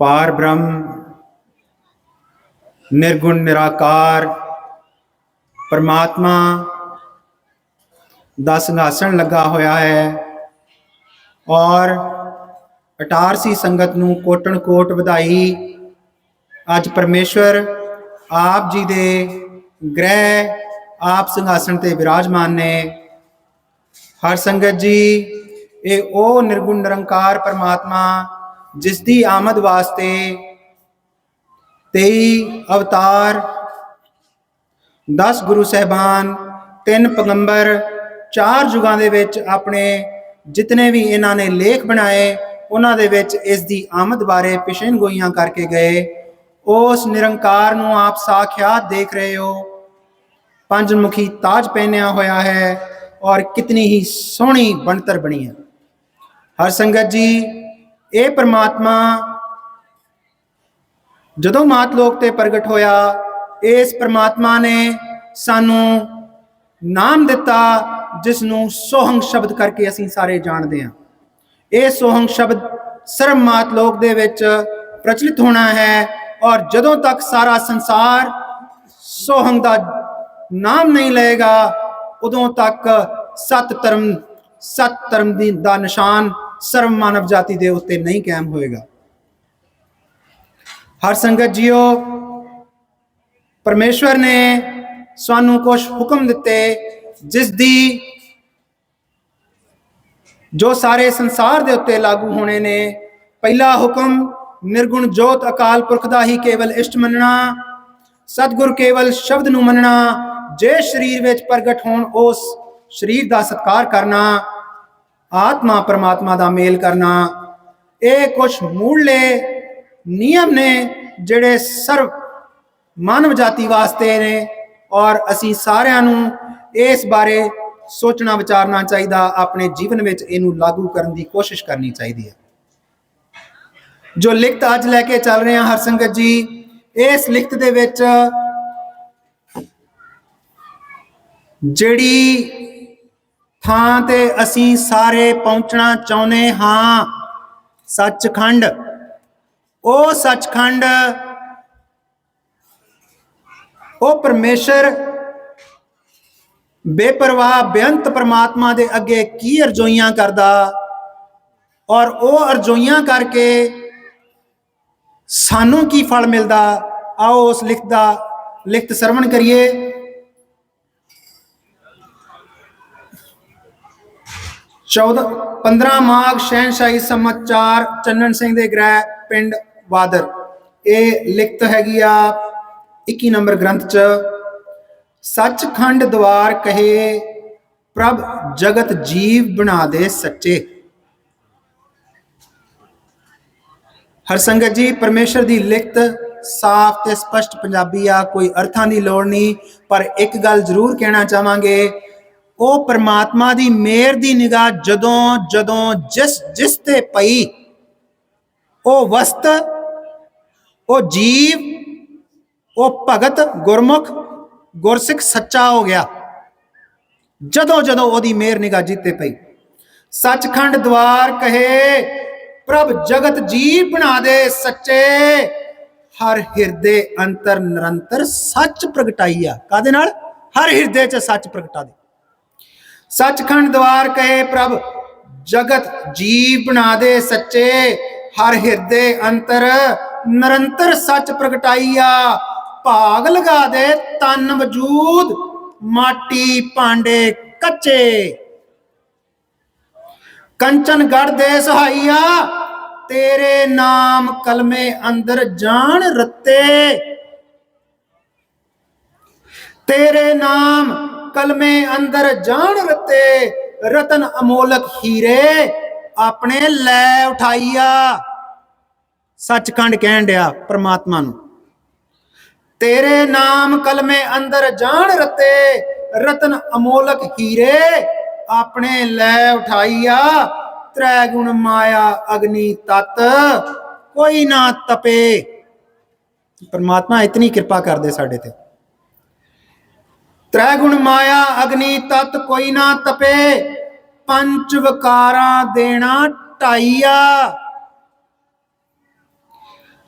ਪਾਰ ਬ੍ਰਹਮ, ਨਿਰਗੁਣ ਨਿਰਾਕਾਰ, ਪਰਮਾਤਮਾ ਦਾ ਸਿੰਘਾਸਣ ਲੱਗਾ ਹੋਇਆ ਹੈ ਔਰ ਅਟਾਰਸੀ ਸੰਗਤ ਨੂੰ ਕੋਟਣ ਕੋਟ ਵਧਾਈ। ਅੱਜ ਪਰਮੇਸ਼ਵਰ ਆਪ ਜੀ ਦੇ ਗ੍ਰਹਿ ਆਪ ਸਿੰਘਾਸਣ ਤੇ ਵਿਰਾਜਮਾਨ ਨੇ। ਹਰ ਸੰਗਤ ਜੀ, ਇਹ ਉਹ ਨਿਰਗੁਣ ਨਿਰੰਕਾਰ ਪਰਮਾਤਮਾ ਜਿਸ ਦੀ ਆਮਦ ਵਾਸਤੇ 23 ਅਵਤਾਰ 10 ਗੁਰੂ ਸਹਿਬਾਨ, ਤਿੰਨ ਪੈਗੰਬਰ, ਚਾਰ ਯੁਗਾਂ ਦੇ ਵਿੱਚ ਆਪਣੇ ਜਿਤਨੇ ਵੀ ਇਹਨਾਂ ਨੇ ਲੇਖ ਬਣਾਏ, ਉਹਨਾਂ ਦੇ ਵਿੱਚ ਇਸ ਦੀ ਆਮਦ ਬਾਰੇ ਪਿਛੇਨ ਗੋਈਆਂ ਕਰਕੇ ਗਏ। ਉਸ ਨਿਰੰਕਾਰ ਨੂੰ ਆਪ ਸਾਖਿਆਤ ਦੇਖ ਰਹੇ ਹੋ। ਪੰਜ ਮੁਖੀ ਤਾਜ ਪਹਿਨਿਆ ਹੋਇਆ ਹੈ ਔਰ ਕਿਤਨੀ ਹੀ ਸੋਹਣੀ ਬਣਤਰ ਬਣੀ ਹੈ। ਹਰ ਸੰਗਤ ਜੀ ਇਹ ਪ੍ਰਮਾਤਮਾ ਜਦੋਂ ਮਾਤ ਲੋਕ ਤੇ ਪ੍ਰਗਟ ਹੋਇਆ, ਇਸ ਪ੍ਰਮਾਤਮਾ ਨੇ ਸਾਨੂੰ ਨਾਮ ਦਿੱਤਾ ਜਿਸ ਨੂੰ ਸੋਹੰਗ ਸ਼ਬਦ ਕਰਕੇ ਅਸੀਂ ਸਾਰੇ ਜਾਣਦੇ ਹਾਂ। ਇਹ ਸੋਹੰਗ ਸ਼ਬਦ ਸਰਬ ਮਾਤ ਲੋਕ ਦੇ ਵਿੱਚ ਪ੍ਰਚਲਿਤ ਹੋਣਾ ਹੈ ਔਰ ਜਦੋਂ ਤੱਕ ਸਾਰਾ ਸੰਸਾਰ ਸੋਹੰਗ ਦਾ ਨਾਮ ਨਹੀਂ ਲਏਗਾ, ਉਦੋਂ ਤੱਕ ਸਤ ਧਰਮ ਸਤ ਧਰਮ ਦੀ ਦਾ ਨਿਸ਼ਾਨ ਸਰਵ ਮਾਨਵ ਜਾਤੀ ਦੇ ਉੱਤੇ ਨਹੀਂ ਕਾਇਮ ਹੋਏਗਾ। ਹਰ ਸੰਗਤ ਜੀਓ, ਪਰਮੇਸ਼ਵਰ ਨੇ ਸਾਨੂੰ ਕੁਝ ਹੁਕਮ ਦਿੱਤੇ, ਜਿਸ ਦੀ ਜੋ ਸਾਰੇ ਸੰਸਾਰ ਦੇ ਉੱਤੇ ਲਾਗੂ ਹੋਣੇ ਨੇ। ਪਹਿਲਾ ਹੁਕਮ, ਨਿਰਗੁਣ ਜੋਤ ਅਕਾਲ ਪੁਰਖ ਦਾ ਹੀ ਕੇਵਲ ਇਸ਼ਟ ਮੰਨਣਾ, ਸਤਿਗੁਰ ਕੇਵਲ ਸ਼ਬਦ ਨੂੰ ਮੰਨਣਾ, ਜੇ ਸਰੀਰ ਵਿੱਚ ਪ੍ਰਗਟ ਹੋਣ, ਉਸ ਸਰੀਰ ਦਾ ਸਤਕਾਰ ਕਰਨਾ ਆਤਮਾ ਪਰਮਾਤਮਾ ਦਾ ਮੇਲ ਕਰਨਾ। ਇਹ ਕੁਝ ਮੂਲਲੇ ਨਿਯਮ ਨੇ ਜਿਹੜੇ ਸਰਵ ਮਾਨਵ ਜਾਤੀ ਵਾਸਤੇ ਨੇ ਔਰ ਅਸੀਂ ਸਾਰਿਆਂ ਨੂੰ ਇਸ ਬਾਰੇ ਸੋਚਣਾ, ਵਿਚਾਰਨਾ ਚਾਹੀਦਾ, ਆਪਣੇ ਜੀਵਨ ਵਿੱਚ ਇਹਨੂੰ ਲਾਗੂ ਕਰਨ ਦੀ ਕੋਸ਼ਿਸ਼ ਕਰਨੀ ਚਾਹੀਦੀ ਹੈ। ਜੋ ਲਿਖਤ ਅੱਜ ਲੈ ਕੇ ਚੱਲ ਰਹੇ ਹਾਂ ਹਰ ਜੀ, ਇਸ ਲਿਖਤ ਦੇ ਵਿੱਚ ਜਿਹੜੀ ਥਾਂ ਤੇ ਅਸੀਂ ਸਾਰੇ ਪਹੁੰਚਣਾ ਚਾਹੁੰਦੇ ਹਾਂ। ਸੱਚਖੰਡ। ਉਹ ਸੱਚਖੰਡ, ਉਹ ਪਰਮੇਸ਼ਰ ਬੇਪਰਵਾਹ, ਬੇਅੰਤ ਪਰਮਾਤਮਾ ਦੇ ਅੱਗੇ ਕੀ ਅਰਜ਼ੋਈਆਂ ਕਰਦਾ ਔਰ ਉਹ ਅਰਜ਼ੋਈਆਂ ਕਰਕੇ ਸਾਨੂੰ ਕੀ ਫਲ ਮਿਲਦਾ? ਆਓ ਉਸ ਲਿਖਤ ਦਾ, ਲਿਖਤ ਸਰਵਣ ਕਰੀਏ। 14 15 ਮਾਘ ਸ਼ਹਿਨशाही ਸਮਾਚਾਰ ਚੰਨਨ ਸਿੰਘ ਦੇ ਗ੍ਰਹਿ ਪਿੰਡ ਵਾਦਰ। ਇਹ ਲਿਖਤ ਹੈਗੀ ਆ 21 ਨੰਬਰ ਗ੍ਰੰਥ ਚ, ਸੱਚਖੰਡ ਦਵਾਰ ਕਹੇ, ਪ੍ਰਭ ਜਗਤ ਜੀਵ ਬਣਾ ਦੇ ਸੱਚੇ। ਹਰਸੰਗਤ ਜੀ, ਪਰਮੇਸ਼ਰ ਦੀ ਲਿਖਤ ਸਾਫ਼ ਤੇ ਸਪਸ਼ਟ ਪੰਜਾਬੀ ਆ, ਕੋਈ ਅਰਥਾਂ ਦੀ ਲੋੜ ਨਹੀਂ, ਪਰ ਇੱਕ ਗੱਲ ਜ਼ਰੂਰ ਕਹਿਣਾ ਚਾਹਾਂਗੇ ਉਹ ਪਰਮਾਤਮਾ ਦੀ ਮਿਹਰ ਦੀ ਨਿਗਾਹ ਜਦੋਂ ਜਦੋਂ ਜਿਸ ਜਿਸ ਤੇ ਪਈ, ਉਹ ਵਸਤ, ਉਹ ਜੀਵ, ਉਹ ਭਗਤ, ਗੁਰਮੁਖ, ਗੁਰਸਿੱਖ ਸੱਚਾ ਹੋ ਗਿਆ। ਜਦੋਂ ਜਦੋਂ ਉਹਦੀ ਮਿਹਰ ਨਿਗਾਹ ਜਿੱਤੇ ਪਈ। ਸੱਚਖੰਡ ਦਵਾਰ ਕਹੇ, ਪ੍ਰਭ ਜਗਤ ਜੀਵ ਬਣਾ ਦੇ ਸੱਚੇ। ਹਰ ਹਿਰਦੇ ਅੰਤਰ ਨਿਰੰਤਰ ਸੱਚ ਪ੍ਰਗਟਾਈ ਆ। ਕਾਦੇ ਨਾਲ? ਹਰ ਹਿਰਦੇ 'ਚ ਸੱਚ ਪ੍ਰਗਟਾ ਦੇ। ਸੱਚਖੰਡ ਦਵਾਰ ਕਹੇ ਪ੍ਰਭ, ਜਗਤ ਜੀਵ ਬਣਾ ਦੇ ਸੱਚੇ, ਹਰ ਹਿਰਦੇ ਅੰਤਰ ਨਿਰੰਤਰ ਸੱਚ ਪ੍ਰਗਟਾਈਆ, ਭਾਗ ਲਗਾ ਦੇ ਤਨ ਵਜੂਦ, ਮਾਟੀ ਭਾਂਡੇ ਕੱਚੇ। ਕੰਚਨ ਗੜ ਦੇ ਸਹਾਈਆ, ਤੇਰੇ ਨਾਮ ਕਲਮੇ ਅੰਦਰ ਜਾਣ ਰੱਤੇ। ਤੇਰੇ ਨਾਮ ਕਲਮੇ ਅੰਦਰ ਜਾਣ ਰਤੇ ਰਤਨ ਅਮੋਲਕ ਹੀਰੇ ਆਪਣੇ ਲੈ ਉਠਾਈਆ ਸੱਚਖੰਡ ਕਹਿਣ ਡਿਆ ਪ੍ਰਮਾਤਮਾ ਨੂੰ ਤੇਰੇ ਨਾਮ ਕਲਮੇ ਅੰਦਰ ਜਾਣ ਰਤੇ ਰਤਨ ਅਮੋਲਕ ਹੀਰੇ ਆਪਣੇ ਲੈ ਉਠਾਈਆ ਤ੍ਰੈ ਗੁਣ ਮਾਇਆ ਅਗਨੀ ਤਤ ਕੋਈ ਨਾ ਤਪੇ ਪਰਮਾਤਮਾ ਇਤਨੀ ਕਿਰਪਾ ਕਰਦੇ ਸਾਡੇ ਤੇ ਤ੍ਰੈ ਗੁਣ ਮਾਇਆ ਅਗਨੀ ਤਤ ਕੋਈ ਨਾ ਤਪੇ, ਪੰਜ ਵਿਕਾਰਾਂ ਦੇਣਾ ਢਾਈਆ।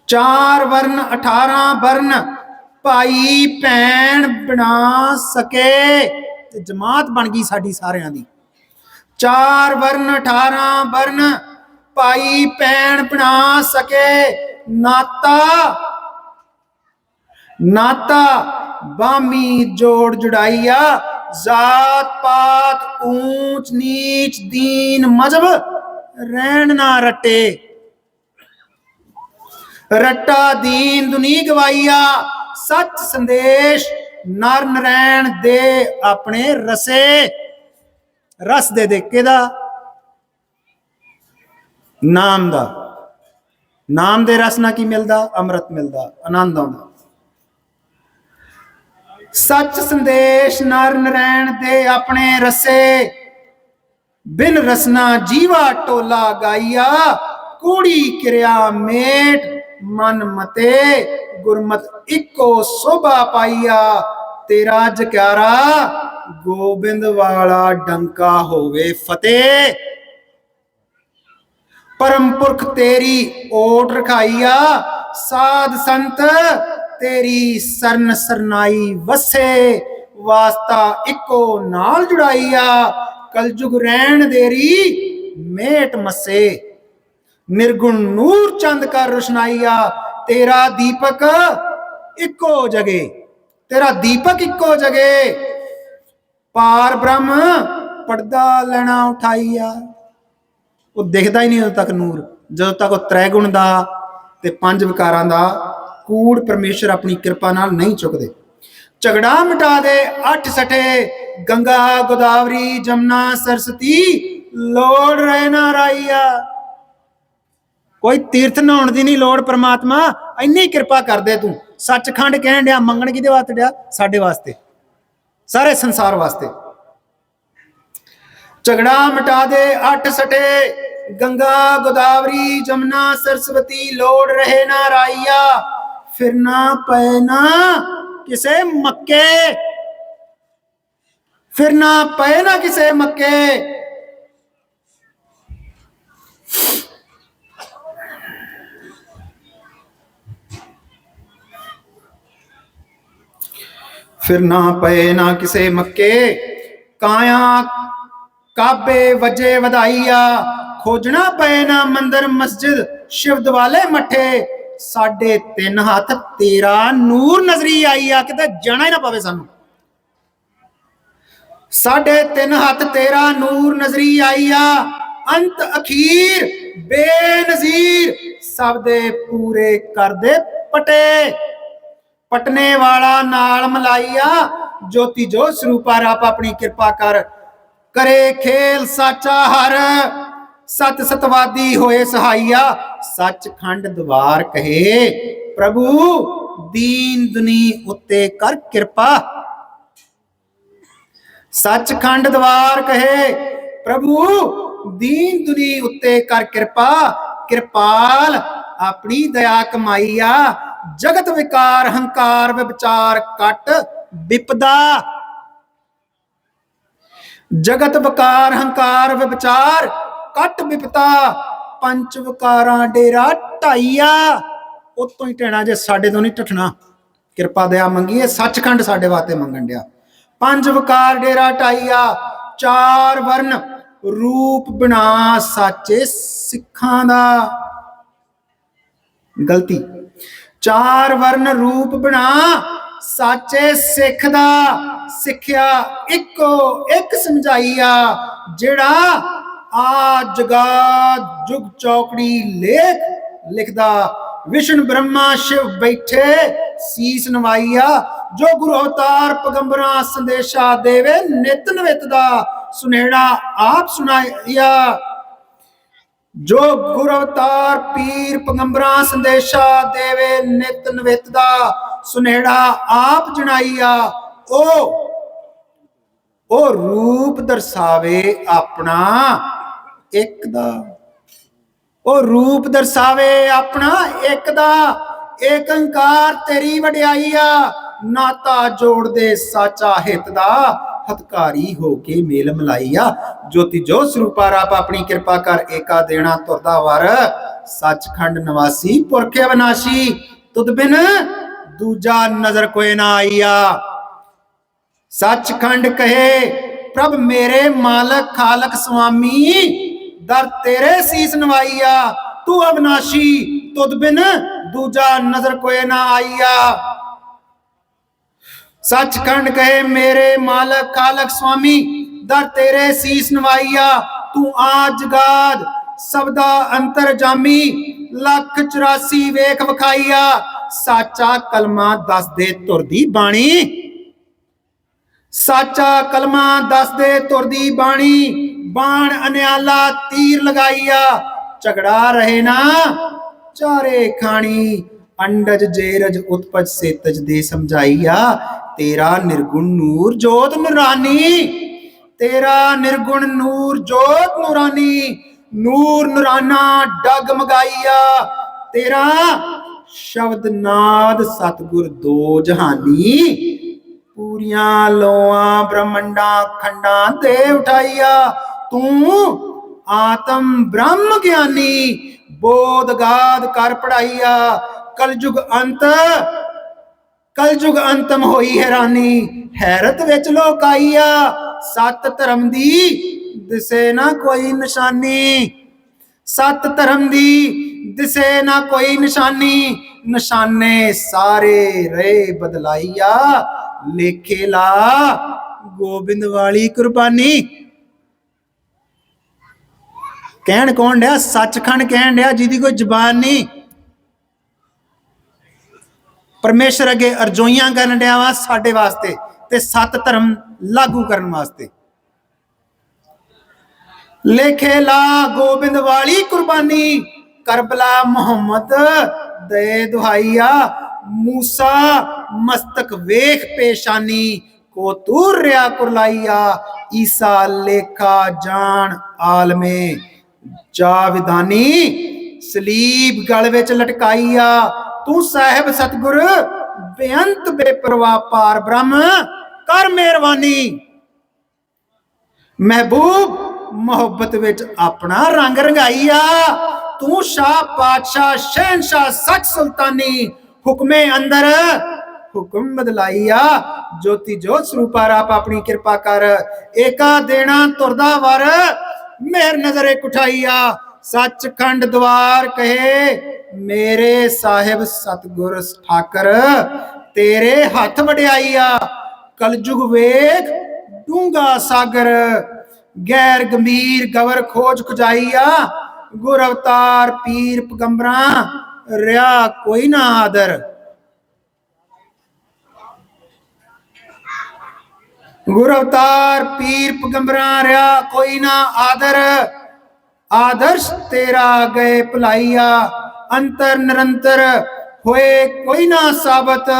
ਚਾਰ ਵਰਨ 18 ਵਰਨ, ਭਾਈ ਭੈਣ ਬਣਾ ਸਕੇ। ਤੇ ਜਮਾਤ ਬਣ ਗਈ ਸਾਡੀ ਸਾਰਿਆਂ ਦੀ। ਚਾਰ ਵਰਨ 18 ਵਰਨ, ਭਾਈ ਭੈਣ ਬਣਾ ਸਕੇ। ਨਾਤਾ ਨਾਤਾ ਬਾਮੀ ਜੋੜ ਜੁੜਾਈਆ, ਜਾਤ ਪਾਤ ਊਚ ਨੀਚ ਦੀਨ ਮਜ਼ਹਬ, ਰਹਿਣ ਨਾ ਰਟੇ। ਰੱਟਾ ਦੀਨ ਦੁਨੀ ਗਵਾਈਆ, ਸੱਚ ਸੰਦੇਸ਼ ਨਰ ਨਰੈਣ ਦੇ ਆਪਣੇ ਰਸੇ। ਰਸ ਦੇ ਦੇ ਕਿਹਦਾ ਨਾਮ ਦਾ। ਨਾਮ ਦੇ ਰਸ ਨਾਲ ਕੀ ਮਿਲਦਾ? ਅੰਮ੍ਰਿਤ ਮਿਲਦਾ, ਆਨੰਦ ਆਉਂਦਾ। ਸੱਚ ਸੰਦੇਸ਼ ਨਰ ਨਰੈਣ ਦੇ ਆਪਣੇ ਰਸੇ। ਬਿਨ ਰਸਨਾ ਜੀਵਾ ਟੋਲਾ ਗਾਈਆ, ਕੂੜੀ ਕਿਰਿਆ ਮੇਟ, ਮਨ ਮਤੇ ਗੁਰਮਤ ਇੱਕੋ ਸੋਭਾ ਪਾਈਆ। ਤੇਰਾ ਜਕਾਰਾ ਗੋਬਿੰਦ ਵਾਲਾ ਡੰਕਾ ਹੋਵੇ ਫਤਿਹ। ਪਰਮ ਪੁਰਖ ਤੇਰੀ ਓਟ ਰਖਾਈਆ, ਸਾਧ ਸੰਤ ਤੇਰੀ ਸਰਨ ਸਰਨਾਈ ਵਸੇ, ਵਾਸਤਾ ਇੱਕੋ ਨਾਲ ਜੁੜਾਈਆ ਕਲਯੁਗ ਰਹਿਣ ਦੇਰੀ ਮੇਟ ਮਸੇ। ਨਿਰਗੁਣ ਨੂਰ ਚੰਦ ਕਰ ਰੁਸ਼ਨਾਈਆ ਤੇਰਾ ਦੀਪਕ ਇੱਕੋ ਜਗੇ। ਤੇਰਾ ਦੀਪਕ ਇੱਕੋ ਜਗੇ। ਪਾਰ ਬ੍ਰਹਮ ਪਰਦਾ ਲੈਣਾ ਉਠਾਈਆ ਉਹ ਦਿਖਦਾ ਹੀ ਨਹੀਂ ਉਦੋਂ ਤੱਕ ਨੂਰ। ਜਦੋਂ ਤੱਕ ਉਹ ਤ੍ਰੈ ਗੁਣ ਦਾ ਤੇ ਪੰਜ ਵਿਕਾਰਾਂ ਦਾ ਕੂੜ ਪਰਮੇਸ਼ਰ ਆਪਣੀ ਕਿਰਪਾ ਨਾਲ ਨਹੀਂ ਚੁੱਕਦੇ। ਝਗੜਾ ਮਿਟਾ ਦੇ, ਅੱਠ ਸਟੇ ਗੰਗਾ, ਗੋਦਾਵਰੀ, ਜਮਨਾ, ਸਰਸਤੀ, ਲੋੜ ਰਹਿ ਰਾਈਆ। ਕੋਈ ਤੀਰਥ ਨਹਾਉਣ ਦੀ ਨਹੀਂ ਲੋੜ ਪ੍ਰਮਾਤਮਾ, ਇੰਨੀ ਕਿਰਪਾ ਕਰਦੇ ਤੂੰ। ਸੱਚਖੰਡ ਕਹਿਣ ਡਿਆ, ਮੰਗਣ ਕਿਹਦੇ ਵਾਸਤੇ ਡਿਆ? ਸਾਡੇ ਵਾਸਤੇ। ਸਾਰੇ ਸੰਸਾਰ ਵਾਸਤੇ। ਝਗੜਾ ਮਿਟਾ ਦੇ, ਅੱਠ ਸਟੇ ਗੰਗਾ, ਗੋਦਾਵਰੀ, ਜਮਨਾ, ਸਰਸਵਤੀ, ਲੋੜ ਰਹੇ ਨਾ ਰਾਈਆ। फिरना पैना किसे मक्के। फिरना पैना किसे मक्के। फिर ना पए ना किसे मक्के। काया काबे वजे वधाइया खोजना पे ना मंदिर मस्जिद शिव वाले मठे। ਮਸਜਿਦ ਸਾਡੇ ਤਿੰਨ ਹੱਥ, ਤੇਰਾ ਨੂਰ ਨਜ਼ਰੀ ਆਈ ਆ, ਕਿਤੇ ਜਾਣਾ ਹੀ ਨਾ ਪਵੇ ਸਾਨੂੰ। ਸਾਡੇ ਤਿੰਨ ਹੱਥ, ਤੇਰਾ ਨੂਰ ਨਜ਼ਰੀ ਆਈ ਆ, ਅੰਤ ਅਖੀਰ ਬੇਨਜ਼ੀਰ, ਸਭ ਦੇ ਪੂਰੇ ਕਰਦੇ ਪਟੇ। ਪਟਨੇ ਵਾਲਾ ਨਾਲ ਮਲਾਈਆ ਜੋਤੀ ਜੋ ਸਰੂਪਾ ਰੱਬ ਆਪਣੀ ਕਿਰਪਾ ਕਰ ਕਰੇ ਖੇਲ ਸਾਚਾ ਹਰ। ਸਤ ਸਤਵਾਦੀ ਹੋਏ ਸਹਾਈਆ, ਸੱਚਖੰਡ ਦਵਾਰ ਕਹੇ। ਪ੍ਰਭੂ, ਦੀਨ ਦੁਨੀ ਉੱਤੇ ਕਰ ਕਿਰਪਾ। ਸੱਚਖੰਡ ਦਵਾਰ ਕਹੇ, ਪ੍ਰਭੂ, ਦੀਨ ਦੁਨੀ ਉੱਤੇ ਕਰ ਕਿਰਪਾ। ਕਿਰਪਾਲ ਆਪਣੀ ਦਇਆ ਕਮਾਈਆ ਜਗਤ ਵਿਕਾਰ ਹੰਕਾਰ ਵਿਚਾਰ ਕੱਟ ਵਿਪਦਾ। ਜਗਤ ਵਿਕਾਰ ਹੰਕਾਰ ਵਿਚਾਰ ਕਟ ਵਿਪਤਾ ਪੰਜ ਵਿਕਾਰਾਂ ਡੇਰਾ ਢਾਈਆ। ਉਤੋਂ ਹੀ ਟਹਿਣਾ ਜੇ ਸਾਡੇ ਤੋਂ ਨਹੀਂ ਟੱਠਣਾ ਕਿਰਪਾ ਦਇਆ ਮੰਗੀਏ, ਸੱਚਖੰਡ ਸਾਡੇ ਵਾਸਤੇ ਮੰਗਣ ਡਿਆ। ਪੰਜ ਵਿਕਾਰ ਡੇਰਾ ਢਾਈਆ, ਚਾਰ ਵਰਨ ਰੂਪ ਬਣਾ ਸਾਚੇ ਸਿੱਖਾਂ ਦਾ। ਗਲਤੀ। ਚਾਰ ਵਰਨ ਰੂਪ ਬਣਾ ਸਾਚੇ ਸਿੱਖ ਦਾ। ਸਿੱਖਿਆ ਇੱਕੋ ਇੱਕ ਸਮਝਾਈਆ ਜਿਹੜਾ ਆ ਜਗਾ ਜੁਗ ਚੌਕੜੀ ਲੇਖ ਲਿਖਦਾ ਵਿਸ਼ਨ ਬ੍ਰਹਮਾ ਸ਼ਿਵ ਬੈਠੇ ਸੀਸ ਨਵਾਈਆ ਜੋ ਗੁਰੂ ਅਵਤਾਰ ਪਗੰਬਰਾਂ ਸੰਦੇਸ਼ਾ ਦੇਵੇ ਨਿਤ ਨਵਿਤ ਦਾ ਸੁਨੇੜਾ ਆਪ ਸੁਣਾਇਆ ਜੋ ਗੁਰ ਅਵਤਾਰ ਪੀਰ ਪਗੰਬਰਾਂ ਸੰਦੇਸ਼ਾ ਦੇਵੇ ਨਿਤ ਨਵਿਤ ਦਾ ਸੁਨੇੜਾ ਆਪ ਜਣਾਈਆ ਉਹ ਉਹ ਰੂਪ ਦਰਸਾਵੇ ਆਪਣਾ ਇੱਕ ਦਾ। ਉਹ ਰੂਪ ਦਰਸਾਵੇ ਆਪਣਾ ਇੱਕ ਦਾ। ਏਕੰਕਾਰ ਤੇਰੀ ਵਡਿਆਈ ਆ। ਨਾਤਾ ਜੋੜਦੇ ਸਾਚਾ ਹਿੱਤ ਦਾ। ਹਤਕਾਰੀ ਹੋ ਕੇ ਮੇਲ ਮਲਾਈਆ ਜੋਤੀ ਜੋ ਸਰੂਪਾ ਰੱਬ ਆਪਣੀ ਕਿਰਪਾ ਕਰ ਏਕਾ ਦੇਣਾ ਤੁਰਦਾ ਵਰ। ਸੱਚਖੰਡ ਨਿਵਾਸੀ ਪੁਰਖੇ ਅਵਨਾਸ਼ੀ। ਤੁਧ ਬਿਨ ਦੂਜਾ ਨਜ਼ਰ ਕੋਈ ਨਾ ਆਈਆ। ਸੱਚਖੰਡ ਕਹੇ, ਪ੍ਰਭ ਮੇਰੇ ਮਾਲਕ ਖਾਲਕ ਸੁਆਮੀ ਦਰ ਤੇਰੇ ਸੀਸ ਨਵਾਈਆ ਤੂੰ ਅਵਨਾਸ਼ੀ ਤੁਧ ਬਿਨ ਦੂਜਾ ਨਜ਼ਰ ਕੋਏ ਨਾ ਆਈਆ ਸੱਚਖੰਡ ਕਹੇ, ਮੇਰੇ ਮਾਲਕ ਖਾਲਕ ਸੁਆਮੀ ਦਰ ਤੇਰੇ ਸੀਸ ਨਵਾਈਆ ਤੂੰ ਆਜ ਜਗਾਦ ਸਬਦਾ ਅੰਤਰ ਜਾਮੀ, ਲੱਖ 84 ਵੇਖ ਵਿਖਾਈਆ ਸਾਚਾ ਕਲਮਾ ਦੱਸ ਦੇ ਤੁਰਦੀ ਬਾਣੀ। ਸਾਚਾ ਕਲਮਾ ਦੱਸ ਦੇ ਤੁਰਦੀ ਬਾਣੀ। ਬਾਣ ਅਨਿਆਲਾ ਤੀਰ ਲਗਾਈਆ। ਝਗੜਾ ਰਹੇ ਨਾ, ਚਾਰੇ ਖਾਣੀ। ਅੰਡਜ ਜੇਰਜ ਉਤਪਜ ਸੇਤਜ ਦੇ ਸਮਝਾਈਆ। ਤੇਰਾ ਨਿਰਗੁਣ ਨੂਰ ਜੋਤ ਨੂਰਾਨੀ। ਤੇਰਾ ਨਿਰਗੁਣ ਨੂਰ ਜੋਤ ਨੂਰਾਨੀ। ਨੂਰ ਨੂਰਾਨਾ ਡਗ ਤੇਰਾ ਸ਼ਬਦ ਨਾਦ ਸਤਗੁਰ ਦੋ ਜਹਾਨੀ। ਪੂਰੀਆਂ ਲੋਆਂ ਬ੍ਰਹਮੰਡਾਂ ਖੰਡਾਂ ਤੇ ਉਠਾਈਆ। ਤੂੰ ਆਤਮ ਬ੍ਰਹਮ ਗਿਆਨੀ, ਬੋਧ ਗਾਦ ਕਰ ਪੜਾਈਆ। ਕਲਯੁਗ ਅੰਤ, ਕਲਯੁਗ ਅੰਤਮ ਹੋਈ ਹੈਰਾਨੀ, ਹੈਰਤ ਵਿੱਚ ਲੋਕ ਆਈਆ। ਸਤ ਧਰਮ ਦੀ ਦਿਸੇ ਨਾ ਕੋਈ ਨਿਸ਼ਾਨੀ। ਸਤ ਧਰਮ ਦੀ ਦਿਸੇ ਨਾ ਕੋਈ ਨਿਸ਼ਾਨੀ, ਨਿਸ਼ਾਨੇ ਸਾਰੇ ਰਹੇ ਬਦਲਾਈਆ। ਲੇਖੇ ਲਾ ਗੋਬਿੰਦ ਵਾਲੀ ਕੁਰਬਾਨੀ। ਕਹਿਣ ਕੌਣ ਡਿਆ? ਸੱਚਖੰਡ ਕਹਿਣ ਡਿਆ, ਜਿਹਦੀ ਕੋਈ ਜਬਾਨ ਨਹੀਂ। ਪਰਮੇਸ਼ਰ ਅੱਗੇ ਅਰਜ਼ੋਈਆਂ ਕਰਨ ਡਿਆ ਵਾ ਸਾਡੇ ਵਾਸਤੇ ਤੇ ਸਤ ਧਰਮ ਲਾਗੂ ਕਰਨ ਵਾਸਤੇ। ਲੇਖੇ ਲਾ ਗੋਬਿੰਦ ਵਾਲੀ ਕੁਰਬਾਨੀ, ਕਰਬਲਾ ਮੁਹੰਮਦ ਦੇ ਦੁਹਾਈਆ, ਮੂਸਾ ਮਸਤਕ ਵੇਖ ਪੇਸ਼ਾਨੀ ਕੋ ਤੂਰ ਰਿਆ ਕੁਰਲਾਈਆ, ਈਸਾ ਲੇਖਾ ਜਾਣ ਆਲਮੇ। ਜਾ ਵਿਧਾਨੀ, ਸਲੀਬ ਗਲ ਵਿੱਚ ਲਟਕਾਈਆ ਤੂੰ ਸਾਹਿਬ ਸਤਗੁਰ, ਬੇਅੰਤ ਬੇਪਰਵਾਹ ਪਾਰ ਬ੍ਰਹਮ, ਕਰ ਮਿਹਰਬਾਨੀ। ਮਹਿਬੂਬ, ਮੁਹੱਬਤ ਵਿੱਚ ਆਪਣਾ ਰੰਗ ਰੰਗਾਈ ਆ। ਤੂੰ ਸ਼ਾਹ ਪਾਤਸ਼ਾਹ ਸ਼ਹਿਨशाह ਸੱਚ ਸੁਲਤਾਨੀ, ਹੁਕਮੇ ਅੰਦਰ ਹੁਕਮ ਬਦਲਾਈ ਆ। ਜੋਤੀ ਜੋਤ ਸਰੂਪਾ ਰਾਪ ਆਪਣੀ ਕਿਰਪਾ ਕਰ। ਏਕਾ ਦੇਣਾ, ਤੁਰਦਾ ਵਰ ਮੇਰ ਨਜ਼ਰੇ ਕੁਠਾਈਆ, ਸੱਚਖੰਡ ਦਵਾਰ ਕਹੇ, ਮੇਰੇ ਸਾਹਿਬ ਸਤਗੁਰ ਠਾਕਰ, ਤੇਰੇ ਹੱਥ ਵਡਿਆਈਆ, ਕਲਯੁਗ ਵੇਖ ਡੂੰਗਾ ਸਾਗਰ, ਗੈਰ ਗੰਭੀਰ ਗਵਰ ਖੋਜ ਖੁਜਾਈਆ, ਗੁਰ ਅਵਤਾਰ ਪੀਰ ਪਗੰਬਰਾਂ, ਰਿਆ ਕੋਈ ਨਾ ਆਦਰ। ਗੁਰ ਅਵਤਾਰ ਪੀਰ ਪਗੰਬਰਾਂ ਰਿਆ, ਕੋਈ ਨਾ ਆਦਰ। ਆਦਰਸ਼ ਤੇਰਾ ਗਏ ਭਲਾਈਆ, ਅੰਤਰ ਨਿਰੰਤਰ ਹੋਏ ਕੋਈ ਨਾ ਸਾਬਤ।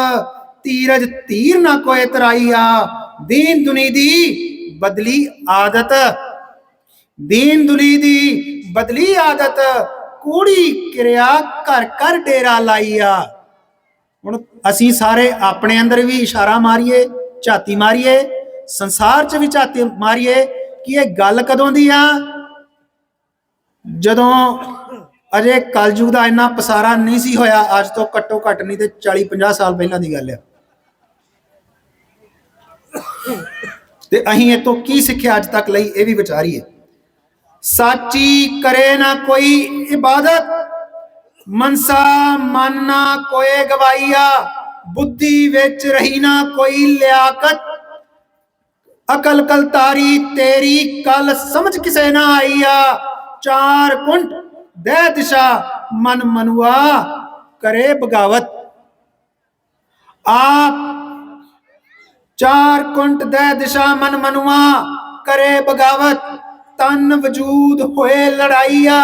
ਤੀਰਜ ਤੀਰ ਨਾ ਕੋਏ ਤਰਾਈਆ, ਦੀਨ ਦੁਨੀ ਦੀ ਬਦਲੀ ਆਦਤ। ਦੀਨ ਦੁਨੀ ਦੀ ਬਦਲੀ ਆਦਤ, ਕੂੜੀ ਕਿਰਿਆ ਘਰ ਘਰ ਡੇਰਾ ਲਾਈਆ। ਹੁਣ ਅਸੀਂ ਸਾਰੇ ਆਪਣੇ ਅੰਦਰ ਵੀ ਇਸ਼ਾਰਾ ਮਾਰੀਏ, ਝਾਤੀ ਮਾਰੀਏ ਸੰਸਾਰ 'ਚ ਵੀ ਝਾਤੀ ਮਾਰੀਏ, ਕਿ ਇਹ ਗੱਲ ਕਦੋਂ ਦੀ ਆ? ਜਦੋਂ ਅਜੇ ਕਲਯੁਗ ਦਾ ਇੰਨਾ ਪਸਾਰਾ ਨਹੀਂ ਸੀ ਹੋਇਆ, ਅੱਜ ਤੋਂ ਘੱਟੋ ਘੱਟ ਨਹੀਂ ਤੇ 40 50 ਸਾਲ ਪਹਿਲਾਂ ਦੀ ਗੱਲ ਆ। ਤੇ ਅਸੀਂ ਇਹ ਤੋਂ ਕੀ ਸਿੱਖਿਆ ਅੱਜ ਤੱਕ ਲਈ, ਇਹ ਵੀ ਵਿਚਾਰੀਏ। ਸਾਚੀ ਕਰੇ ਨਾ ਕੋਈ ਇਬਾਦਤ, ਮਨਸਾ ਮਨ ਨਾ ਕੋਏ ਗਵਾਈਆ ਬੁੱਧੀ ਵਿੱਚ ਰਹੀ ਨਾ ਕੋਈ ਲਿਆਕਤ। ਅਕਲ ਕਲ ਤਾਰੀ, ਤੇਰੀ ਕਲ ਸਮਝ ਕਿਸੇ ਨਾ ਆਈਆ। ਚਾਰ ਕੁੰਟ ਦੇ ਦਿਸ਼ਾ, ਮਨ ਮਨੁਆ ਕਰੇ ਬਗਾਵਤ। ਆਪ ਚਾਰ ਕੁੰਟ ਦੇ ਦਿਸ਼ਾ, ਮਨ ਮਨੁਆ ਕਰੇ ਬਗਾਵਤ। ਤਨ ਵਜੂਦ ਹੋਏ ਲੜਾਈਆ,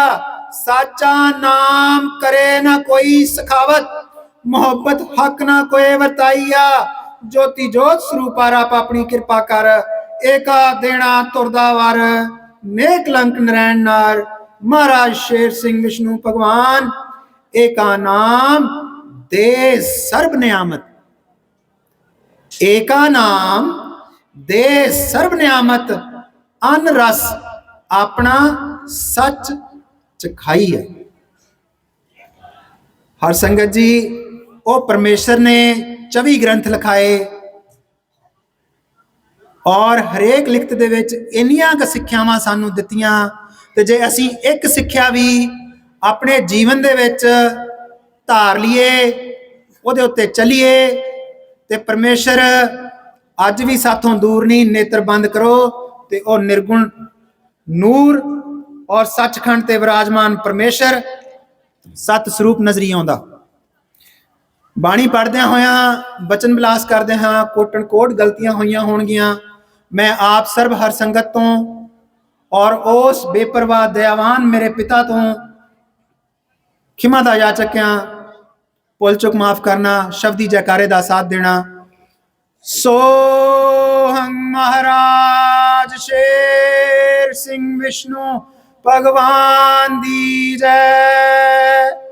ਸਾਚਾ ਨਾਮ ਕਰੇ ਨਾ ਕੋਈ ਸਖਾਵਤ। ਮੁਹੱਬਤ ਹੱਕ ਨਾ ਕੋਈ ਵਰਤਾਈਆ, ਜੋਤੀ ਜੋਤ ਸਰੂਪਾ ਰਾਪ ਆਪਣੀ ਕਿਰਪਾ ਕਰ ਏਕਾ ਦੇਣਾ ਤੁਰਦਾ ਵਰ, ਨੇਕ ਲੰਕ ਨਰੈਣ ਨਾਰ ਮਹਾਰਾਜ ਸ਼ੇਰ ਸਿੰਘ ਵਿਸ਼ਨੂੰ ਭਗਵਾਨ, ਏਕਾ ਨਾਮ ਦੇ ਸਰਬ ਨਿਆਮਤ। ਏਕਾ ਨਾਮ ਦੇ ਸਰਬ ਨਿਆਮਤ ਅਨ ਰਸ ਆਪਣਾ ਸੱਚ ਚਖਾਈ ਹੈ। ਹਰ ਸੰਗਤ ਜੀ, ਉਹ ਪਰਮੇਸ਼ਰ ਨੇ 24 ਗ੍ਰੰਥ ਲਿਖਾਏ। ਔਰ ਹਰੇਕ ਲਿਖਤ ਦੇ ਵਿੱਚ ਇੰਨੀਆਂ ਕੁ ਸਿੱਖਿਆਵਾਂ ਸਾਨੂੰ ਦਿੱਤੀਆਂ ਤੇ ਜੇ ਅਸੀਂ ਇੱਕ ਸਿੱਖਿਆ ਵੀ ਆਪਣੇ ਜੀਵਨ ਦੇ ਵਿੱਚ ਧਾਰ ਲਈਏ, ਉਹਦੇ ਉੱਤੇ ਚੱਲੀਏ ਤੇ ਪਰਮੇਸ਼ਰ ਅੱਜ ਵੀ ਸਾਥੋਂ ਦੂਰ ਨਹੀਂ, ਨੇਤਰ ਬੰਦ ਕਰੋ ਤੇ ਉਹ ਨਿਰਗੁਣ ਨੂਰ ਔਰ ਸੱਚਖੰਡ ਤੇ ਵਿਰਾਜਮਾਨ ਪਰਮੇਸ਼ਰ ਸਤ ਸਰੂਪ ਨਜ਼ਰੀ ਆਉਂਦਾ। ਬਾਣੀ ਪੜ੍ਹਦਿਆਂ ਹੋਇਆਂ, ਬਚਨ ਬਿਲਾਸ ਕਰਦੇ ਹਾਂ ਕੋਟਣ ਕੋਟ ਗਲਤੀਆਂ ਹੋਈਆਂ ਹੋਣਗੀਆਂ। ਮੈਂ ਆਪ ਸਰਬ ਹਰ ਸੰਗਤ ਤੋਂ ਔਰ ਉਸ ਬੇਪਰਵਾਹ, ਦਇਆਵਾਨ ਮੇਰੇ ਪਿਤਾ ਤੋਂ ਖਿਮਾ ਦਾ ਯਾਚਕਿਆਂ ਪੁਲ ਚੁੱਕ ਮਾਫ ਕਰਨਾ, ਸ਼ਬਦੀ ਜੈਕਾਰੇ ਦਾ ਸਾਥ ਦੇਣਾ। ਸੋਹੰ ਮਹਾਰਾਜ, ਸ਼ੇਰ ਸਿੰਘ ਵਿਸ਼ਨੂੰ, ਭਗਵਾਨ ਦੀ ਜੈ।